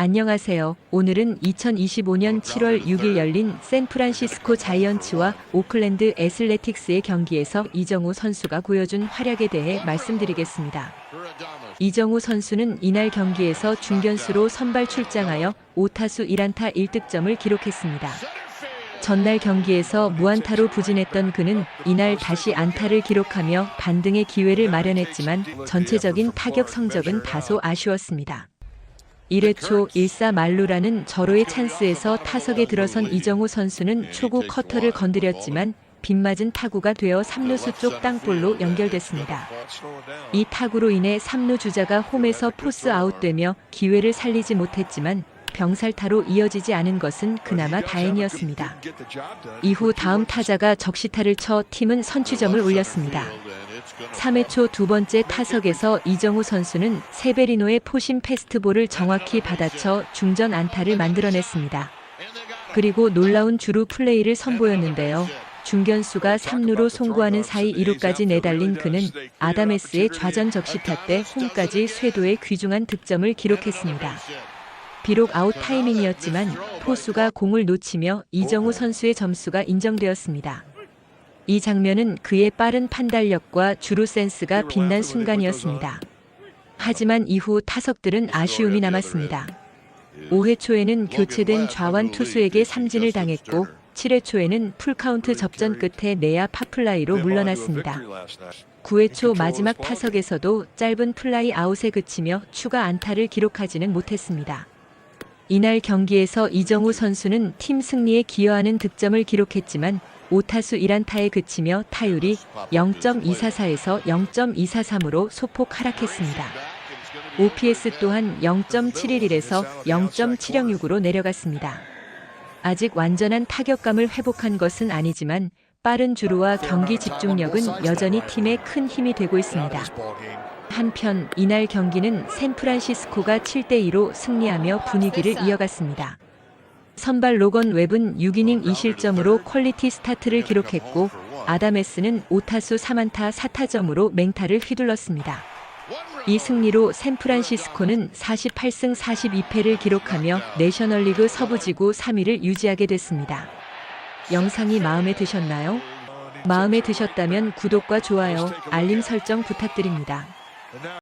안녕하세요. 오늘은 2025년 7월 6일 열린 샌프란시스코 자이언츠와 오클랜드 애슬레틱스의 경기에서 이정우 선수가 보여준 활약에 대해 말씀드리겠습니다. 이정우 선수는 이날 경기에서 중견수로 선발 출장하여 5타수 1안타 1득점을 기록했습니다. 전날 경기에서 무안타로 부진했던 그는 이날 다시 안타를 기록하며 반등의 기회를 마련했지만 전체적인 타격 성적은 다소 아쉬웠습니다. 1회 초 1사 말루라는 절호의 찬스에서 타석에 들어선 이정우 선수는 초구 커터를 건드렸지만 빗맞은 타구가 되어 3루수 쪽 땅볼로 연결됐습니다. 이 타구로 인해 3루 주자가 홈에서 포스 아웃되며 기회를 살리지 못했지만 병살타로 이어지지 않은 것은 그나마 다행이었습니다. 이후 다음 타자가 적시타를 쳐 팀은 선취점을 올렸습니다. 3회 초 두 번째 타석에서 이정우 선수는 세베리노의 포심 패스트볼을 정확히 받아쳐 중전 안타를 만들어냈습니다. 그리고 놀라운 주루 플레이를 선보였는데요. 중견수가 3루로 송구하는 사이 2루까지 내달린 그는 아다메스의 좌전 적시타 때 홈까지 쇄도의 귀중한 득점을 기록했습니다. 비록 아웃 타이밍이었지만 포수가 공을 놓치며 이정우 선수의 점수가 인정되었습니다. 이 장면은 그의 빠른 판단력과 주루 센스가 빛난 순간이었습니다. 하지만 이후 타석들은 아쉬움이 남았습니다. 5회 초에는 교체된 좌완 투수에게 삼진을 당했고 7회 초에는 풀카운트 접전 끝에 내야 파플라이로 물러났습니다. 9회 초 마지막 타석에서도 짧은 플라이 아웃에 그치며 추가 안타를 기록하지는 못했습니다. 이날 경기에서 이정우 선수는 팀 승리에 기여하는 득점을 기록했지만 5타수 1안타에 그치며 타율이 0.244에서 0.243으로 소폭 하락했습니다. OPS 또한 0.711에서 0.706으로 내려갔습니다. 아직 완전한 타격감을 회복한 것은 아니지만 빠른 주루와 경기 집중력은 여전히 팀에 큰 힘이 되고 있습니다. 한편 이날 경기는 샌프란시스코가 7대2로 승리하며 분위기를 이어갔습니다. 선발 로건 웹은 6이닝 2실점으로 퀄리티 스타트를 기록했고 아다메스는 5타수 3안타 4타점으로 맹타를 휘둘렀습니다. 이 승리로 샌프란시스코는 48승 42패를 기록하며 내셔널리그 서부지구 3위를 유지하게 됐습니다. 영상이 마음에 드셨나요? 마음에 드셨다면 구독과 좋아요, 알림 설정 부탁드립니다.